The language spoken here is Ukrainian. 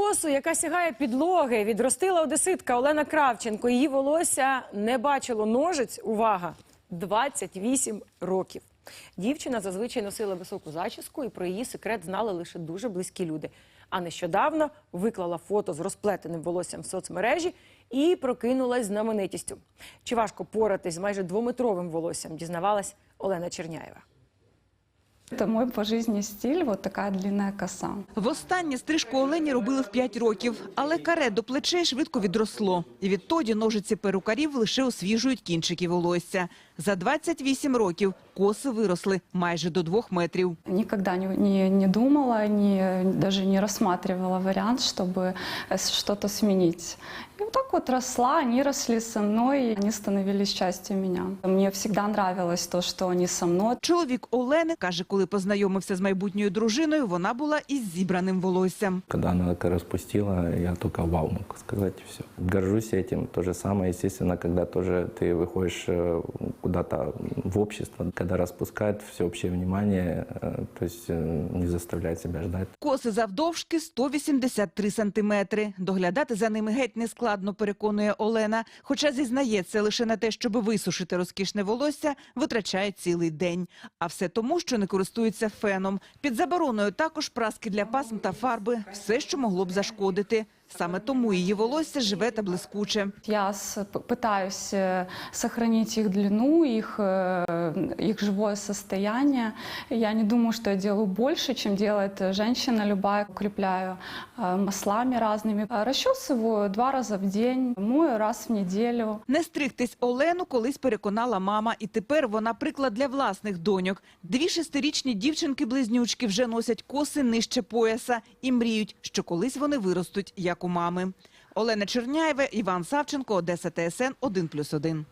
косу, яка сягає підлоги, відростила одеситка Олена Кравченко. Її волосся не бачило ножиць. Увага! 28 років. Дівчина зазвичай носила високу зачіску, і про її секрет знали лише дуже близькі люди. А нещодавно виклала фото з розплетеним волоссям в соцмережі і прокинулась знаменитістю. Чи важко поратись з майже двометровим волоссям? Дізнавалась Олена Черняєва. Это мой по жизни стиль, вот такая длинная коса. Востаннє стрижку Олені робили в 5 років, але каре до плечей швидко відросло. І відтоді ножиці перукарів лише освіжують кінчики волосся. За 28 років коси виросли майже до 2 метрів. Никогда не, не, не думала, не, даже не рассматривала вариант, чтобы э, с- что-то сменить. И вот так вот росла, они росли со мной, они становились частью меня. Мне всегда нравилось то, что они со мной. Чоловік Олени каже, коли познайомився з майбутньою дружиною, вона була із зібраним волоссям. Когда она так распустила, я только вау мог сказать и все. Горжусь этим. То же самое, естественно, когда тоже ты выходишь э, куда-то в общество, когда распускает всеобщее внимание, э, то есть э, не заставляет себя ждать. Коси завдовжки 183 сантиметри. Доглядати за ними геть не складно, переконує Олена. Хоча зізнається, лише на те, щоб висушити розкішне волосся, витрачає цілий день. А все тому, що не користується феном. Під забороною також праски для пасм та фарби. Все, що могло б зашкодити. Саме тому її волосся живе та блискуче. Я с- п- пытаюсь э, сохранить их длину, их, э, их живое состояние. Я не думаю, что я делаю больше, чем делает э, женщина любая. Укрепляю э, маслами разными. А Расчесываю два раза в день, мою раз в неделю. Не стригтись Олену колись переконала мама, і тепер вона приклад для власних доньок. Дві шестирічні дівчинки-близнючки вже носять коси нижче пояса і мріють, що колись вони виростуть, як у мами. Олена Черняєва, Іван Савченко, Одеса ТСН 1+,1.